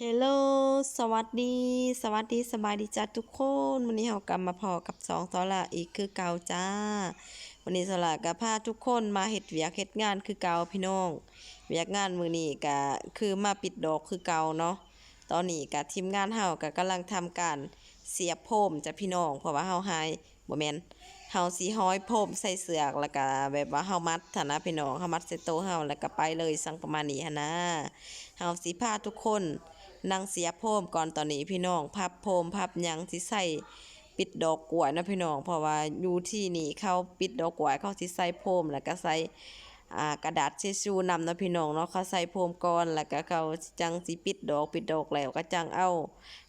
เฮลโลสวัสดี สวัสดีสบายดีจ้าทุกคน วันนี้เรากลับมาพอกับสองสละอีกคือเก่าจ้า วันนี้สละกับพาทุกคนมาเฮ็ดเวียกเฮ็ดงานคือเก่าพี่น้อง เวียกงานมือนี้ก็คือมาปิดดอกคือเก่าเนาะ ตอนนี้ก็ทีมงานเฮาก็กำลังทำการเสียบโพมจ้ะพี่น้อง เพราะว่าเฮาหายบ่แมนเฮาสิห้อยโพมใส่เสือกแล้วก็แบบว่าเฮามัดหั้นะพี่น้องเฮามัดใส่โตเฮาแล้วก็ไปเลยสั่งประมาณนี้หันะ เฮาสิพาทุกคน นั่งเสียโพมก่อนตอนนี้พี่น้องพับโพมพับยังสิใส่ปิดดอกกล้วยนะพี่น้องเพราะว่าอยู่ที่นี่เขาปิดดอกกล้วยเขาสิใส่โพมแล้วก็ใส่กระดาษเชชูนำนะพี่น้องเนาะเขาใส่โพมก่อนแล้วก็เขาจังสิปิดดอกปิดดอกแล้วก็จังเอา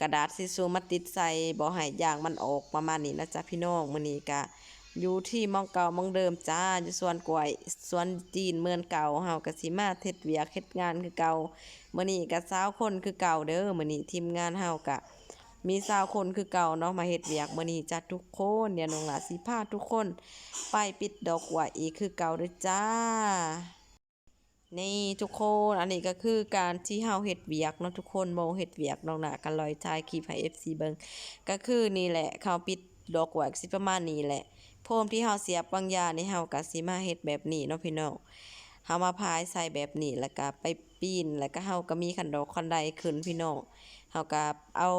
กระดาษเชชูมาติดใส่บ่ให้ยางมันออกประมาณนี้นะจ๊ะพี่น้องมื้อนี้ก็ อยู่ที่มองเก่ามองเดิมจ้าอยู่สวนกล้วยสวนจีนเมืองเก่าเฮาก็สิมาเฮ็ดเวียกเฮ็ดงานคือเก่ามื้อนี้ก็สาวคนคือเก่าเด้อมื้อนี้ทีมงานเฮาก็มีสาวคนคือเก่าเนาะมาเฮ็ดเวียกมื้อนี้จ้ะทุกคนเดี๋ยน้องหลาสิพาทุกคน ไปปิดดอกไว้อีกคือเก่าเด้อจ้านี่ทุกคนอันนี้ก็คือการที่เฮาเฮ็ดเวียกเนาะทุกคนบ่เฮ็ดเวียกน้องหนากันลอยถ่ายคลิปให้ FC เบิงก็คือนี่แหละเขาปิดดอกไว้สิประมาณนี้แหละ โพมที่เฮาเสียบบางยาในี่เฮาก็สิมาเฮ็ดแบบนี้เนาะพี่น้องเฮามาพายใส่แบบนี้แล้วก็ไปปีนแล้วก็เฮาก็มีขันดอกขันไดขึ้นพี่น้องเฮาก็เอา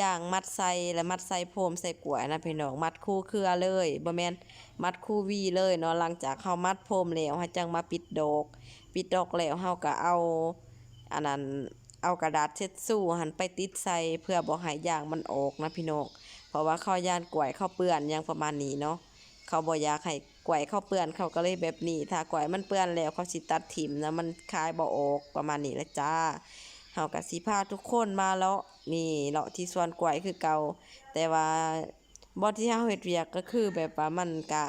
ย่างมัดใส่แล้วมัดใส่โพมใส่กล้วยนะพี่น้องมัดคู่เครือเลยบ่แม่นมัดคู่วีเลยเนาะหลังจากเฮามัดโพมแล้วเฮาจังมาปิดดอก ปิดดอกแล้วเฮาก็เอาอันนั้นเอากระดาษเช็ดสู้หันไปติดใส่เพื่อบ่ให้ยางมันออกนะพี่น้อง เพราะว่าเขาย่านกล้วยเขาเปื้อนย่างประมาณนี้เนาะเขาบ่อยากให้กล้วยเข้าเปื้อนเขาก็เลยแบบนี้ถ้ากล้วยมันเปื้อนแล้วเขาสิตัดถิ่มนะมันคายบ่ออกประมาณนี้แหละจ้าเฮาก็สิพาทุกคนมาเลาะนี่เลาะที่สวนกล้วยคือเก่าแต่ว่าบ่ที่เฮาเฮ็ดเวียกก็คือแบบว่ามันก็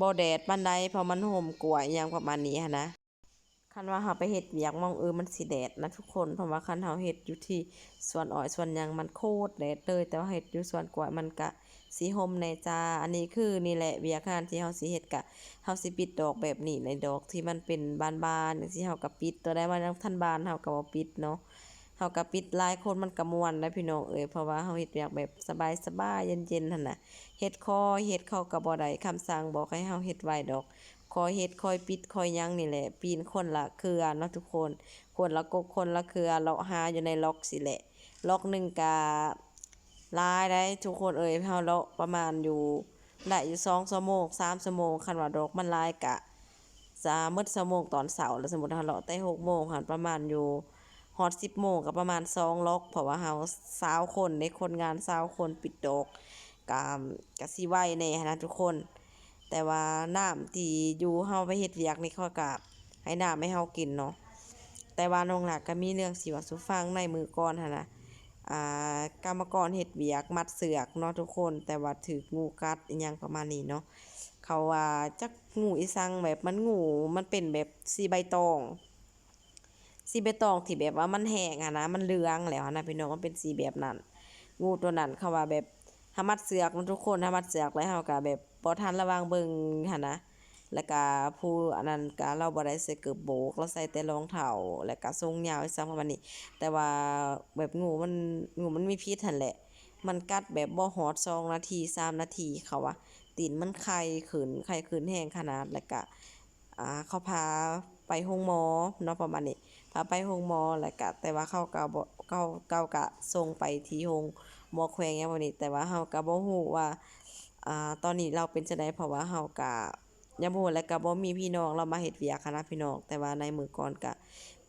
บ่แดดปานใดเพราะมันห่มกล้วยอหยังประมาณนี้นะ คันว่าเฮาไปเฮ็ดเวียกมองเออมันสิแดดนะทุกคนเพราะว่าคันเฮาเฮ็ดอยู่ที่สวนอ้อยสวนหยังมันโคตรแดดเลยแต่ว่าเฮ็ดอยู่สวนกล้วยมันก็สีห่มในจ้าอันนี้คือนี่แหละเวียกงานที่เฮาสิเฮ็ดกะเฮาสิปิดดอกแบบนี้ในดอกที่มันเป็นบานๆจังซี่เฮาก็ปิดตัวได้ว่าทันบานเฮาก็บ่ปิดเนาะเฮาก็ปิดหลายคนมันก็ม่วนนะพี่น้องเอ้ยเพราะว่าเฮาเฮ็ดเวียกแบบสบายๆเย็นๆหั่นน่ะเฮ็ดคอเฮ็ดเข้าก็บ่ได้คำสั่งบอกให้เฮาเฮ็ดไว้ดอก คอยเฮ็ดคอยปิดคอยยังนี่แหละ ปีนคนละเครือเนาะทุกคนคนละกกคนละเครือเลาหาอยู่ในล็อกสิแหละ ล็อกหนึ่งก็หลายได้ทุกคนเอ่ยเฮาเลาะประมาณอยู่ได้อยู่2ชั่วโมง3ชั่วโมงคันว่าดอกมันลายกะสามมื้อชั่วโมงตอนเช้าแล้วสมมติเฮาเลาะแต่6โมงหันประมาณอยู่ฮอด10โมงก็ประมาณ2ล็อกเพราะว่าเฮา20คนในคนงาน20คนปิดดอกก็ก็สิไวแน่หั้นนะทุกคน แต่ว่าน้ำที่อยู่เฮาไปเฮ็ดเวียกนี่เขาก็ให้น้ำให้เฮากินเนาะแต่ว่าน้องหลักก็มีเรื่องสิว่าสู่ฟังในมือก่อนหันน่ะอ่ากรรมกรเฮ็ดเวียกมัดเสือกเนาะทุกคน แต่ว่าถูกงูกัดอิหยังประมาณนี้เนาะเขาว่าจักงูอีสังแบบมันงูมันเป็นแบบสีใบตองสีใบตองที่แบบว่ามันแห้งอะนะมันเหลืองแล้วนะพี่น้องมันเป็นสีแบบนั้น งูตัวนั้นเขาว่าแบบถ้ามัดเสือกเนาะทุกคนถ้ามัดเสือกแล้วเฮาก็แบบ บ่ทันระวังเบิ่งหั่นนะแล้วก็ผู้อันนั้นก็เราบ่ได้ใส่เกือบโบกเราใส่แต่รองเท้าแล้วก็ทรงยาวอีสังประมาณนี้ แต่ว่าแบบงูมันงูมันมีพิษหั่นแหละ มันกัดแบบบ่ฮอด2นาที3นาทีเขาว่าตีนมันไข้ขึ้นไข้ขึ้นแรงขนาดแล้วก็อ่าเขาพาไปโรงหมอเนาะประมาณนี้พาไปโรงหมอแล้วก็แต่ว่าเขาก็บ่เขาเขาก็ส่งไปที่โรงหมอแขวงหยังแบบนี้แต่ว่าเฮาก็บ่ฮู้ว่า อ่าตอนนี้เราเป็นจังไดเพราะว่าเฮาก็ยังบ่แล้วก็บ่มีพี่น้องเรามาเฮ็ดเวียกหั้นนะพี่น้องแต่ว่าในมือก่อนก็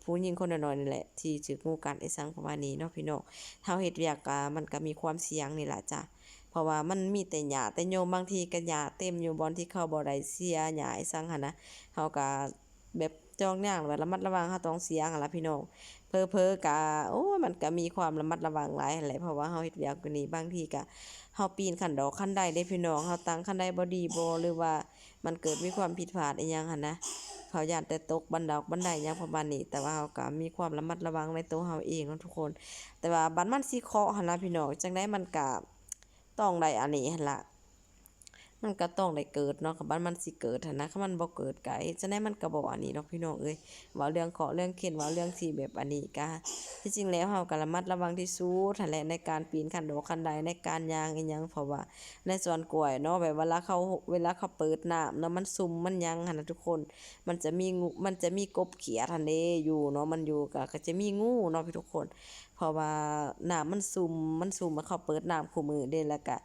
ผู้หญิงคนน้อยๆนี่แหละที่ถูกงูกัดไอ้สังประมาณนี้เนาะพี่น้องเฮาเฮ็ดเวียกก็มันก็มีความเสี่ยงนี่แหละจ้ะเพราะว่ามันมีแต่หญ้าแต่โยมบางทีก็หญ้าเต็มอยู่บอนที่เข้าบ่ได้เสียหญ้าไอ้สังหั่นนะเฮาก็แบบ จองย่างแบบระมัดระวังเฮาต้องเสียหั่นล่ะพี่น้องเผลอก็โอ้มันก็มีความระมัดระวังหลายหั้นแหละเพราะว่าเฮาเฮ็ดเวียกอยู่นี่บางทีก็เฮาปีนขั้นดอกขั้นใดเด้พี่น้องเฮาตั้งขั้นใดบ่ดีบ่หรือว่ามันเกิดมีความผิดพลาดอีหยังหั่นนะเขาย่านแต่ตกบันดอกบันไดยังประมาณนี้ แต่ว่าเราก็มีความระมัดระวังในตัวเราเองนะทุกคน แต่ว่าบัดมันสิเคาะหั่นล่ะพี่น้องจังได๋มันก็ต้องได้อันนี้หั่นล่ะ มันก็ต้องได้เกิดเนาะคันมันมันสิเกิดนะคันมันบ่เกิดไก็เฮ็ดจั่งใดมันก็บ่อันนี้ดอกพี่น้องเอ้ยว้าเรื่องเคราะห์เรื่องเข็นว้าเรื่องที่แบบอันนี้ก็ที่จริงแล้วเฮาก็ระมัดระวังที่สุดหั้นแหละในการปีนคันโดดคันใดในการยางอีหยังเพราะว่า ในส่วนกล้วยเนาะแบบเวลาเขาเวลาเขาเปิดน้ำเนาะมันซุ่มมันยังหันนะทุกคน มันจะมีงูมันจะมีกบเขียดหั้นเดอยู่เนาะมันอยู่ก็ก็จะมีงูเนาะพี่ทุกคน เพราะว่าน้ำมันซุ่มมันซุ่มมันเขาเปิดน้ำคู่มือเด้แล้วก็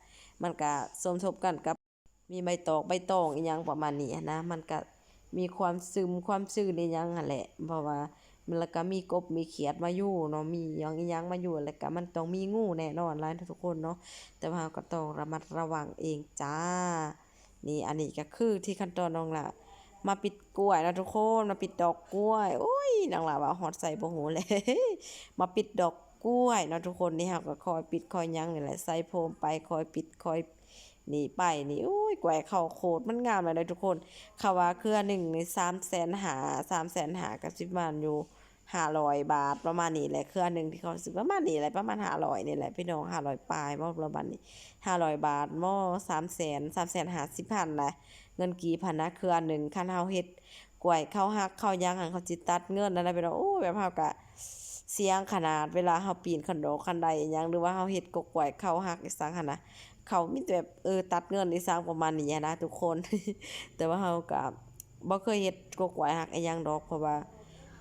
มันก็สมทบกันกับ มีใบตอกใบตองอีหยังประมาณนี้นะ มันก็มีความซึมความซื่นอีหยังหั่นแหละ เพราะว่ามันแล้วก็มีกบมีเขียดมาอยู่เนาะ มีหยังอีหยังมาอยู่แล้วก็มันต้องมีงูแน่นอนล่ะทุกคนเนาะ แต่ว่าก็ต้องระมัดระวังเองจ้า นี่อันนี้ก็คือที่ขั้นตอนน้องละมาปิดกล้วยนะทุกคนมาปิดดอกกล้วยโอ้ยนางล่ะว่าฮอดใส่บ่หูเลยมาปิดดอกกล้วยนะทุกคนนี่เฮาก็คอยปิดคอยยังนี่แหละใส่โฟมไปคอยปิดคอย นี่ไปนี่โอ้ยแกวเข้าโคตรมันงามเลยนะทุกคนเขาว่าเครือหนึ่งในี่300,000หา300,000หากับสิบมาณอยู่500บาทประมาณนี้แหละเครือหนึ่งที่เขาซื้อประมาณนี้แหละประมาณ500นี่แหละพี่น้อง500ปลายบ่ประมาณนี้500บาทบ่300,000 350,000แหละเงินกี่พันนะเครือหนึ่งคันเฮาเฮ็ดกล้วยเข้าฮักเข้าย่างหันเขาจิตัดเงินนั่นนะไปเนาะโอ้แบบเฮาก็ เสียงขนาดเวลาเฮาปีนคันโดคันใดอิหยังหรือว่าเฮาเฮ็ดกกกล้วยเข้าฮักอีสังหั่นนะเขามีแต่แบบเออตัดเงินอีสังประมาณนี้นะทุกคน แต่ว่าเฮาก็บ่เคยเฮ็ดกกกล้วยฮักอีหยังดอกเพราะว่า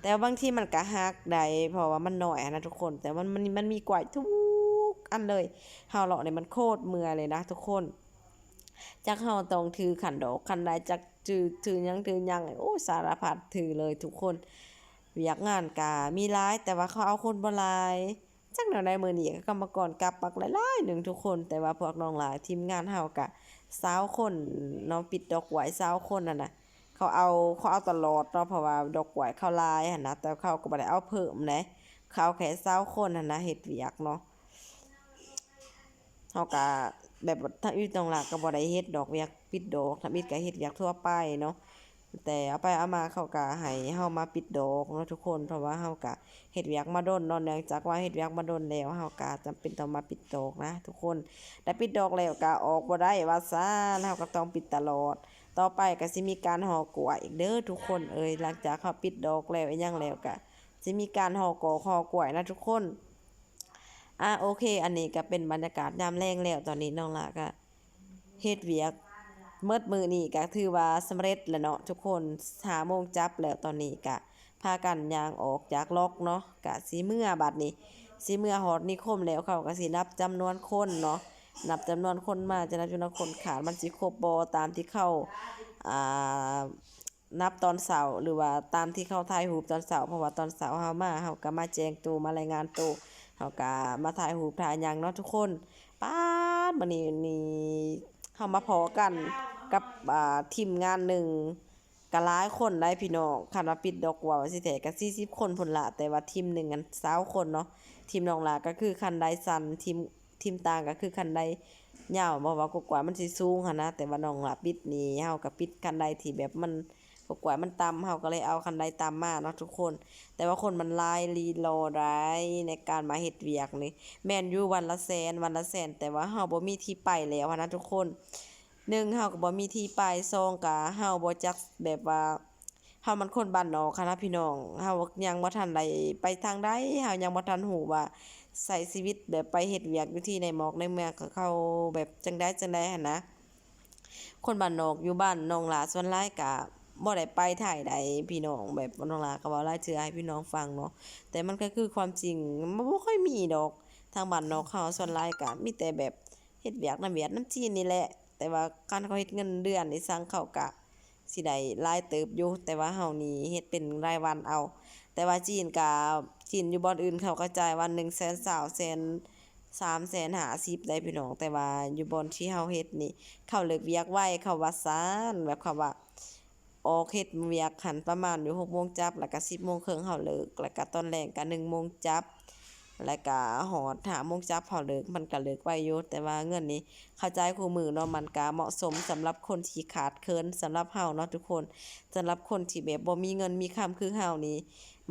แต่ว่าบางทีมันก็ฮักได้เพราะว่ามันน้อยนะทุกคน แต่มันมันมันมีกวยทุกอันเลยเฮาเลาะนี่มันโคตรเมื่อยเลยนะทุกคนจักเฮาต้องถือขันดอกขันใดจักถือถือหยังถือหยังโอ้สารพัดถือเลยทุกคน เวียกงานกามีหลายแต่ว่าเขาเอาคนบ่หลายจักแนวใดมื้อนี้ก็กรรมกรกลับปักหลายๆหนึ่งทุกคนแต่ว่าพวกน้องหลายทีมงานเฮาก็20คนเนาะปิดดอกไว้20คนนั่นน่ะเขาเอาเขาเอาตลอดเนาะเพราะว่าดอกไว้เขาหลายหั่นนะแต่เขาก็บ่ได้เอาเพิ่มนะเขาเอาแค่20คนหั่นนะเฮ็ดเวียกเนาะเฮาก็แบบถ้าอยู่ตรงหลักก็บ่ได้เฮ็ดดอกเวียกปิดดอกถ้าปิดก็เฮ็ดเวียกทั่วไปเนาะ แต่เอาไปเอามาเขาก็ให้เฮามาปิดดอกเนาะทุกคนเพราะว่าเฮาก็เฮ็ดเวียกมาโดนเนาะเนื่องจากว่าเฮ็ดเวียกมาโดนแล้วเฮาก็จำเป็นต้องมาปิดดอกนะ ทุกคนแต่ปิดดอกแล้วก็ออกบ่ได้ว่าซ่านเฮาก็ต้องปิดตลอด ต่อไปก็สิมีการห่อกล้วยอีกเด้อทุกคนเอ้ยหลังจากเขาปิดดอกแล้วอีหยังแล้วก็สิมีการห่อกอห่อกล้วยนะทุกคนอะโอเค อันนี้ก็เป็นบรรยากาศยามแลงแล้วตอนนี้น้องละก็เฮ็ดเวียก เมิดมือนี่ก็ถือว่าสำเร็จแล้วเนาะทุกคน5โมงจับแล้วตอนนี้ก็พากันยางออกจากล็อกเนาะก็สิเมื่อบัดนี้สิเมื่อฮอดนิคมแล้วเขาก็สินับจำนวนคนเนาะนับจำนวนคนมาจะนับจำนวนคนขาดมันสิครบบ่ตามที่เข้าอ่านับตอนเช้าหรือว่าตามที่เข้าถ่ายรูปตอนเช้าเพราะว่าตอนเช้าเฮามาเฮาก็มาแจ้งตัวมารายงานตัวเฮาก็มาถ่ายรูปถ่ายยังเนาะทุกคนป๊าดมื้อนี้นี่เฮามาพอกัน กับอ่าทีมงานหนึ่งก็หลายคนได้พี่น้องคันว่าปิดดอกว่าสิแท้ก็40 คนพุ่นละแต่ว่าทีมหนึ่งกัน20คนเนาะทีมน้องหลาก็คือคันใดสั่นทีมทีมต่างก็คือคันใดยาวบ่ว่ากกว่ามันสิสูงหั่นนะแต่ว่าน้องหลาปิดนี่เฮาก็ปิดคันใดที่แบบมันกกว่ามันต่ำเฮาก็เลยเอาคันใดต่ำมาเนาะทุกคน แต่ว่าคนมันหลายลีโลได้ในการมาเฮ็ดเวียกนี่แม่นอยู่วันละแสนวันละแสนแต่ว่าเฮาบ่มีที่ไปแล้วนะทุกคน หนึ่งเฮาก็บ่มีที่ไปสองก็เฮาบ่จักแบบว่าเฮามันคนบ้านนอกค่ะนะพี่น้องเฮายังบ่ทันได้ไปทางใดเฮายังบ่ทันฮู้ว่าใช้ชีวิตแบบไปเฮ็ดเวียกอยู่ที่ในหมอกในเมืองก็เขาแบบจังได๋จังได๋หันนะ คนบ้านนอกอยู่บ้านน้องหลาส่วนหลายก็บ่ได้ไปถ่ายใดพี่น้องแบบน้องหลาก็เว้าหลายเทื่อให้พี่น้องฟังเนาะแต่มันก็คือความจริงมันบ่ค่อยมีดอก ทางบ้านนอกเขาส่วนหลายก็มีแต่แบบเฮ็ดเวียกนำเวียดนำจีนนี่แหละ แต่ว่าการเขาเฮ็ดเงินเดือนนี่สั่งเขาก็สิได้หลายเติบอยู่แต่ว่าเฮานี่เฮ็ดเป็นรายวันเอา แต่ว่าจีนก็จีนอยู่บ่อนอื่นเขาก็จ่ายวันหนึ่งแสนสาวแสนสามแสนหาสิบได้พี่น้องแต่ว่าอยู่บ่อนที่เฮาเฮ็ดนี่ เขาเลิกเวียกไว้เขาว่าซ่านแบบเขาว่าออกเฮ็ดเวียกหันประมาณอยู่6โมงจับแล้วก็10โมงครึ่งเฮาเลิกแล้วก็ตอนแลงก็1โมงจับ แล้วก็ฮอด5โมงจับเฮาเลิกมันก็เลิกไวอยู่แต่ว่าเงินนี้เข้าใจคู่มือเนาะมันก็เหมาะสมสำหรับคนที่ขาดเคินสำหรับเฮาเนาะทุกคนสำหรับคนที่แบบบ่มีเงินมีคำคือเฮานี่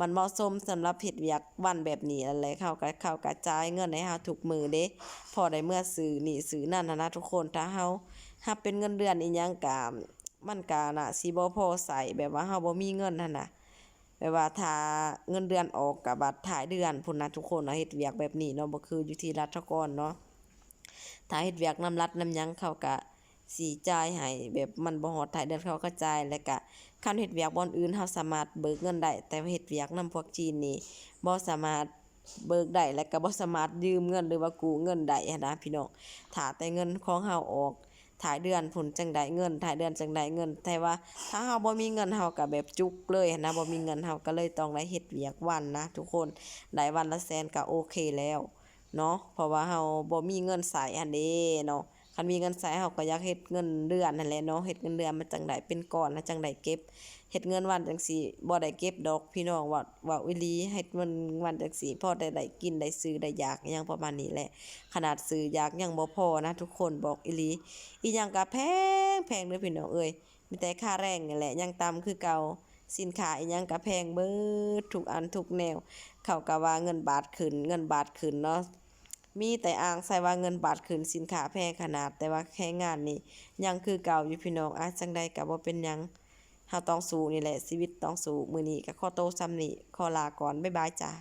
มันเหมาะสมสำหรับเฮ็ดเวียกวันแบบนี้นั่นแหละเข้าก็เข้าก็จ่ายเงินให้เฮาทุกมือเด้พอได้เมื่อซื้อนี่ซื้อนั่นนะทุกคนถ้าเฮารับเป็นเงินเดือนอีหยังก็มันก็น่าสิบ่พอใช้แบบว่าเฮาบ่มีเงินหั่นน่ะ แบบว่าถ้าเงินเดือนออกก็บัดท้ายเดือนพุ่นนะทุกคนเนาะเฮ็ดเวียกแบบนี้เนาะบ่คืออยู่ที่รัฐกรเนาะถ้าเฮ็ดเวียกนำรัฐนำหยังเขาก็สิจ่ายให้แบบมันบ่ฮอดท้ายเดือนเขาก็จ่ายแล้วก็คันเฮ็ดเวียกบ่อนอื่นเฮาสามารถเบิกเงินได้แต่เฮ็ดเวียกนำพวกจีนนี่บ่สามารถเบิกได้และก็บ่สามารถยืมเงินหรือว่ากู้เงินได้หั้นนะพี่น้องถ้าแต่เงินของเฮาออก ถ่ายเดือนผลจังได้เงินถ่ายเดือนจังได้เงิน แต่ว่าถ้าเฮาบ่มีเงินเฮาก็แบบจุกเลยนะบ่มีเงินเฮาก็เลยต้องได้เฮ็ดเวียกวันนะ ทุกคนได้วันละแสนก็โอเคแล้วเนาะเพราะว่าเฮาบ่มีเงินใส่อันเด้เนาะ คันมีเงินใช้เฮาก็อยากเฮ็ดเงินเดือนนั่นแหละเนาะเฮ็ดเงินเดือนมันจังได้เป็นก้อนแล้วจังไดเก็บเฮ็ดเงินวันจังซี่บ่ได้เก็บดอกพี่น้องว่าว่าอีหลีเฮ็ดเงินวันจังซี่พอได้ได้กินได้ซื้อได้อยากอหยังประมาณนี้แหละ ขนาดซื้ออยากยังบ่พอนะ ทุกคนบอกอีหลีอีหยังก็แพงแพงเด้อพี่น้องเอ้ยมีแต่ค่าแรงนี่แหละยังต่ำคือเก่าสินค้าอีหยังก็แพงเบิดทุกอันทุกแนว เขาก็ว่าเงินบาทขึ้นเงินบาทขึ้นเนาะ มีแต่อ้างใส่ว่าเงินบาทขึ้นสินค้าแพงขนาด แต่ว่าแค่งานนี่ยังคือเก่าอยู่พี่น้องอาจังใดกับว่าเป็นยังเฮาต้องสู้นี่แหละชีวิตต้องสู้มือนี้ก็ข้อโตวซ้ำนี้ขอลาก่อนบ๊ายบายจ้า